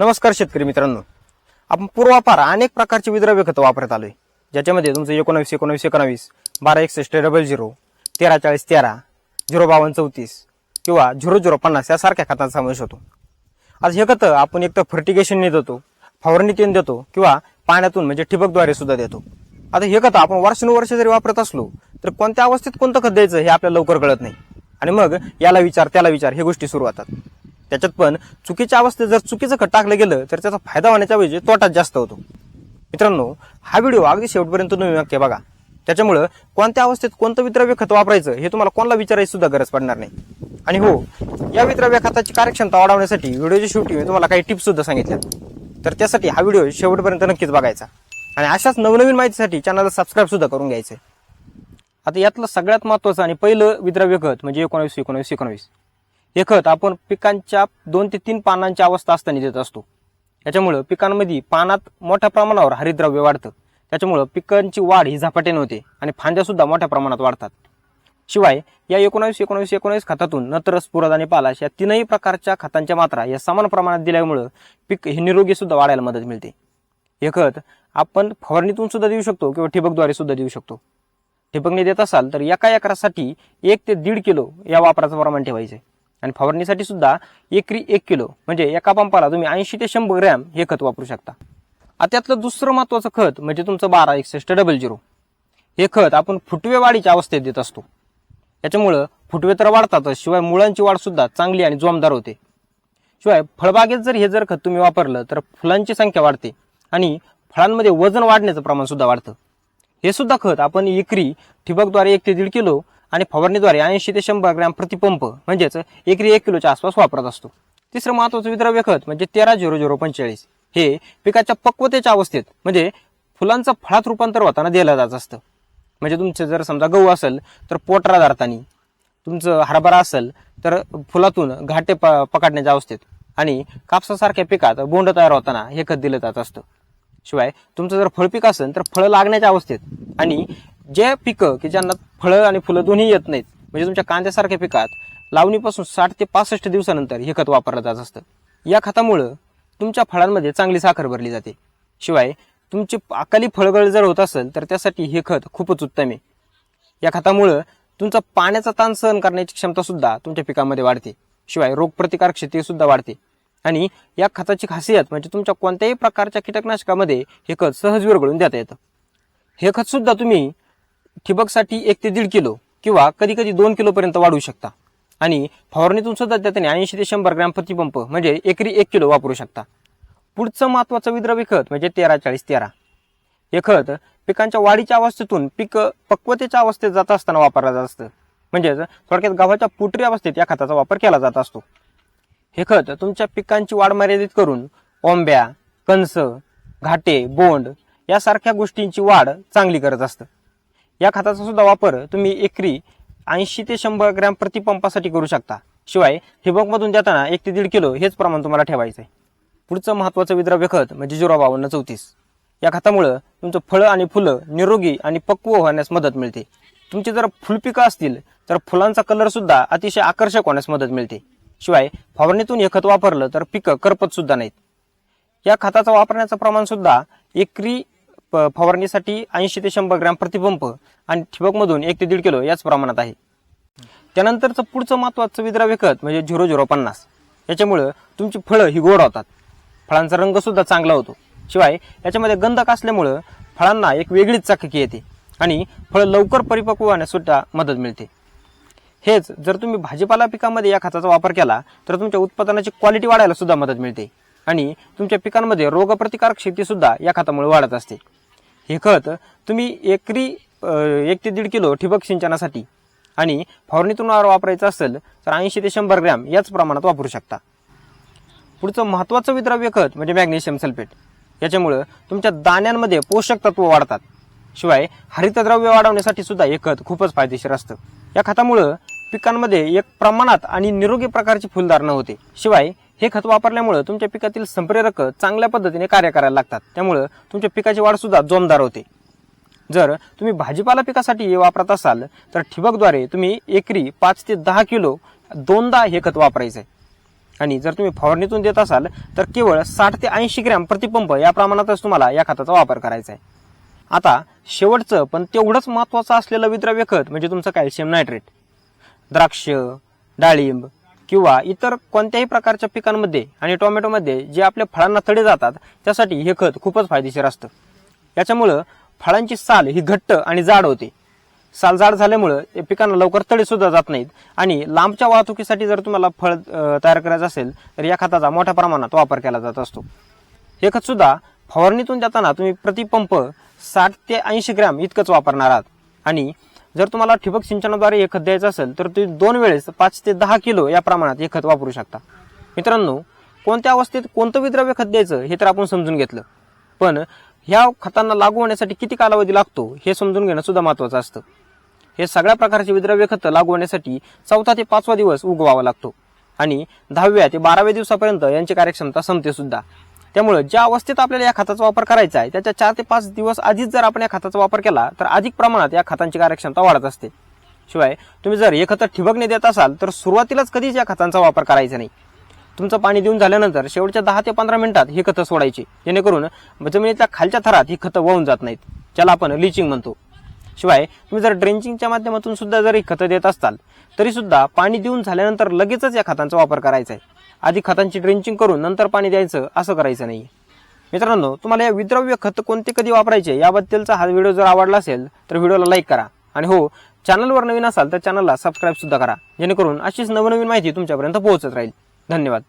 नमस्कार शेतकरी मित्रांनो. आपण पूर्वापार अनेक प्रकारचे विद्रव्य खतं वापरत आलोय. ज्याच्यामध्ये तुमचं एकोणावीस एकोणावीस एकोणावीस बारा एकसष्ट डबल झिरो तेरा चाळीस तेरा झिरो बावन्न चौतीस किंवा झिरो झिरो पन्नास यासारख्या खतांचा समावेश होतो. आज हे खतं आपण एक तर फर्टिगेशनने देतो फवारणीतून देतो किंवा पाण्यातून म्हणजे ठिबकद्वारे सुद्धा देतो. आता हे खतं आपण वर्षानुवर्ष जरी वापरत असलो तर कोणत्या अवस्थेत कोणतं खत द्यायचं हे आपल्याला लवकर कळत नाही. आणि मग याला विचार त्याला विचार हे गोष्टी सुरू होतात. त्याच्यात पण चुकीच्या अवस्थेत जर चुकीचं खत टाकलं गेलं तर त्याचा फायदा होण्याच्या ऐवजी तोटाच जास्त होतो. मित्रांनो हा व्हिडिओ अगदी शेवटपर्यंत तुम्ही नक्की बघा. त्याच्यामुळं कोणत्या अवस्थेत कोणतं विद्रव्य खत वापरायचं हे तुम्हाला कोणाला विचारायची सुद्धा गरज पडणार नाही. आणि हो या विद्रव्य खताची कार्यक्षमता वाढवण्यासाठी व्हिडिओच्या शेवटी मी तुम्हाला काही टिप्स सुद्धा सांगितल्या तर त्यासाठी हा व्हिडिओ शेवटपर्यंत नक्कीच बघायचा. आणि अशाच नवनवीन माहितीसाठी चॅनलला सबस्क्राईब सुद्धा करून घ्यायचं आता यातलं सगळ्यात महत्वाचं आणि पहिलं विद्रव्य खत म्हणजे एकोणावीस एकोणावीस एकोणावीस. हे खत आपण पिकांच्या दोन ते तीन पानांची अवस्था असताना देत असतो. याच्यामुळं पिकांमध्ये पानात मोठ्या प्रमाणावर हरितद्रव्य वाढतं. त्याच्यामुळं पिकांची वाढ ही झपाट्याने होते आणि फांद्या सुद्धा मोठ्या प्रमाणात वाढतात. शिवाय या एकोणावीस एकोणावीस एकोणावीस खतातून नत्र स्फुरद आणि पालाश या तीनही प्रकारच्या खतांच्या मात्रा या समान प्रमाणात दिल्यामुळं पीक हे निरोगी सुद्धा वाढायला मदत मिळते. हे खत आपण फवारणीतून सुद्धा देऊ शकतो किंवा ठिबकद्वारे सुद्धा देऊ शकतो. ठिबकने देत असाल तर एका एकरासाठी एक ते दीड किलो या वापराचं प्रमाण ठेवायचे आणि फवारणीसाठी सुद्धा एकरी एक किलो म्हणजे एका पंपाला तुम्ही ऐंशी ते शंभर ग्रॅम हे खत वापरू शकता. आता त्यातलं दुसरं महत्वाचं खत म्हणजे तुमचं बारा एकसष्ट डबल झिरो हे खत आपण फुटवे वाढीच्या अवस्थेत देत असतो. याच्यामुळं फुटवे तर वाढतातच शिवाय मुळांची वाढ सुद्धा चांगली आणि जोमदार होते. शिवाय फळबागेत जर हे जर खत तुम्ही वापरलं तर फुलांची संख्या वाढते आणि फळांमध्ये वजन वाढण्याचं प्रमाण सुद्धा वाढतं. हे सुद्धा खत आपण एकरी ठिबकद्वारे एक ते दीड किलो आणि फवारणीद्वारे ऐंशी ते शंभर ग्रॅम प्रतिपंप म्हणजेच एकरी एक किलोच्या आसपास वापरत असतो. तिसरं महत्वाचं विद्रव्य खत म्हणजे तेरा झिरो झिरो पंचेचाळीस. हे पिकाच्या पक्वतेच्या अवस्थेत म्हणजे फुलांचं फळात रूपांतर होताना दिलं जात असतं. म्हणजे तुमचं जर समजा गहू असेल तर पोटरा धारतानी तुमचं हरभरा असेल तर फुलातून घाटे प पकडण्याच्या अवस्थेत. आणि कापसासारख्या पिकात बोंड तयार होताना हे खत दिलं जात असतं. शिवाय तुमचं जर फळपीक असेल तर फळं लागण्याच्या अवस्थेत. आणि जे पिकं की ज्यांना फळं आणि फुलं दोन्ही येत नाहीत. म्हणजे तुमच्या कांद्यासारख्या पिकात लावणीपासून साठ ते पासष्ट दिवसानंतर हे खत वापरलं जात असतं. या खतामुळं तुमच्या फळांमध्ये चांगली साखर भरली जाते. शिवाय तुमची अकाली फळगळ जर होत असेल तर त्यासाठी हे खत खूपच उत्तम आहे. या खतामुळं तुमचा पाण्याचा ताण सहन करण्याची क्षमता सुद्धा तुमच्या पिकामध्ये वाढते. शिवाय रोगप्रतिकारक शक्ती सुद्धा वाढते. आणि या खताची खासियत म्हणजे तुमच्या कोणत्याही प्रकारच्या कीटकनाशकामध्ये हे खत सहज विरघळून देता येतं. हे खत सुद्धा तुम्ही ठिबकसाठी एक ते दीड किलो किंवा कधी कधी दोन किलोपर्यंत वाढवू शकता. आणि फवारणीतून सुद्धा त्याने ऐंशी ते शंभर ग्रॅम प्रतिपंप म्हणजे एकरी एक किलो वापरू शकता. पुढचं महत्वाचं विद्रवी खत म्हणजे तेरा चाळीस तेरा. हे खत पिकांच्या वाढीच्या अवस्थेतून पीक पक्वतेच्या अवस्थेत जात असताना वापरलं जात असतं. म्हणजेच थोडक्यात गव्हाच्या पुटरी अवस्थेत या खताचा वापर केला जात असतो. हे खत तुमच्या पिकांची वाढ मर्यादित करून ओंब्या कंस घाटे बोंड यासारख्या गोष्टींची वाढ चांगली करत असतं. या खताचा सुद्धा वापर तुम्ही एकरी ऐंशी ते शंभर ग्रॅम प्रतिपंपासाठी करू शकता. शिवाय ठिबकमधून देताना एक ते दीड किलो हेच प्रमाण तुम्हाला ठेवायचं आहे पुढचं महत्वाचं विद्रव्य खत म्हणजे झिरो बावन्न चौतीस. या खतामुळं तुमचं फळं आणि फुलं निरोगी आणि पक्व होण्यास मदत मिळते. तुमची जर फुलपिकं असतील तर फुलांचा कलरसुद्धा अतिशय आकर्षक होण्यास मदत मिळते. शिवाय फवारणीतून हे खत वापरलं तर पिकं करपतसुद्धा नाहीत. या खताचा वापरण्याचं प्रमाणसुद्धा एकरी फवारणीसाठी ऐंशी ते शंभर ग्रॅम प्रतिपंप आणि ठिबकमधून एक ते दीड किलो याच प्रमाणात आहे. त्यानंतरचं पुढचं महत्वाचं विद्राव्य खत म्हणजे झिरो झिरो पन्नास. याच्यामुळं तुमची फळं ही गोड होतात. फळांचा रंग सुद्धा चांगला होतो. शिवाय याच्यामध्ये गंधक असल्यामुळं फळांना एक वेगळीच चाककी येते आणि फळं लवकर परिपक्व होण्यासुद्धा मदत मिळते. हेच जर तुम्ही भाजीपाला पिकामध्ये या खताचा वापर केला तर तुमच्या उत्पादनाची क्वालिटी वाढायला सुद्धा मदत मिळते आणि तुमच्या पिकांमध्ये रोगप्रतिकारक शेतीसुद्धा या खतामुळे वाढत असते. हे खत तुम्ही एकरी एक ते दीड किलो ठिबक सिंचनासाठी आणि फवारणीतून वापरायचं असेल तर ऐंशी ते शंभर ग्रॅम याच प्रमाणात वापरू शकता. पुढचं महत्त्वाचं विद्रव्य खत म्हणजे मॅग्नेशियम सल्फेट. याच्यामुळं तुमच्या दाण्यांमध्ये पोषक तत्व वाढतात. शिवाय हरितद्रव्य वाढवण्यासाठी सुद्धा हे खत खूपच फायदेशीर असतं. या खतामुळं पिकांमध्ये एक प्रमाणात आणि निरोगी प्रकारची फुलधारणा होते. शिवाय हे खत वापरल्यामुळं तुमच्या पिकातील संप्रेरक चांगल्या पद्धतीने कार्य करायला लागतात. त्यामुळं तुमच्या पिकाची वाढ सुद्धा जोमदार होते. जर तुम्ही भाजीपाला पिकासाठी वापरत असाल तर ठिबकद्वारे तुम्ही एकरी पाच ते दहा किलो दोनदा हे खत वापरायचं आहे आणि जर तुम्ही फवारणीतून देत असाल तर केवळ साठ ते ऐंशी ग्रॅम प्रतिपंप या प्रमाणातच तुम्हाला या खताचा वापर करायचा आहे आता शेवटचं पण तेवढंच महत्वाचं असलेलं विद्राव्य खत म्हणजे तुमचं कॅल्शियम नायट्रेट. द्राक्ष डाळिंब किंवा इतर कोणत्याही प्रकारच्या पिकांमध्ये आणि टोमॅटोमध्ये जे आपल्या फळांना तडे जातात त्यासाठी हे खत खूपच फायदेशीर असतं. याच्यामुळं फळांची साल ही घट्ट आणि जाड होते. साल जाड झाल्यामुळं ते पिकांना लवकर तडे सुद्धा जात नाहीत. आणि लांबच्या वाहतुकीसाठी जर तुम्हाला फळ तयार करायचं असेल तर या खताचा मोठ्या प्रमाणात वापर केला जात असतो. हे खत सुद्धा फवारणीतून देताना तुम्ही प्रतिपंप साठ ते ऐंशी ग्रॅम इतकंच वापरणार आहात. आणि जर तुम्हाला ठिबक सिंचनाद्वारे हे खत द्यायचं असेल तर तुम्ही दोन वेळेस पाच ते दहा किलो या प्रमाणात हे खत वापरू शकता. मित्रांनो कोणत्या अवस्थेत कोणतं विद्रव्य खत द्यायचं हे तर आपण समजून घेतलं. पण ह्या खतांना लागू होण्यासाठी किती कालावधी लागतो हे समजून घेणं सुद्धा महत्वाचं असतं. हे सगळ्या प्रकारचे विद्रव्य खत लागू होण्यासाठी चौथा ते पाचवा दिवस उगवावा लागतो. आणि दहाव्या ते बाराव्या दिवसापर्यंत यांची कार्यक्षमता संपते सुद्धा. त्यामुळे ज्या अवस्थेत आपल्याला या खताचा वापर करायचा आहे त्याच्या चार ते पाच दिवस आधीच जर आपण या खताचा वापर केला तर अधिक प्रमाणात या खतांची कार्यक्षमता वाढत असते. शिवाय तुम्ही जर हे खतं ठिबकने देत असाल तर सुरुवातीलाच कधीच या खतांचा वापर करायचा नाही. तुमचं पाणी देऊन झाल्यानंतर शेवटच्या दहा ते पंधरा मिनिटात ही खतं सोडायची. जेणेकरून म्हणजे म्हणजे जमिनीतल्या खालच्या थरात ही खतं वाहून जात नाहीत ज्याला आपण लिचिंग म्हणतो. शिवाय तुम्ही जर ड्रेंचिंगच्या माध्यमातून सुद्धा जर ही खतं देत असाल तरी सुद्धा पाणी देऊन झाल्यानंतर लगेचच या खतांचा वापर करायचा आहे. आधी खतांची ड्रेंचिंग करून नंतर पाणी द्यायचं असं करायचं नाही. मित्रांनो तुम्हाला या विद्रव्य खत कोणते कधी वापरायचे याबद्दलचा हा व्हिडिओ जर आवडला असेल तर व्हिडिओला लाईक करा. आणि हो चॅनलवर नवीन असाल तर चॅनलला सबस्क्राईब सुद्धा करा. जेणेकरून अशीच नवनवीन माहिती तुमच्यापर्यंत पोहोचत राहील. धन्यवाद.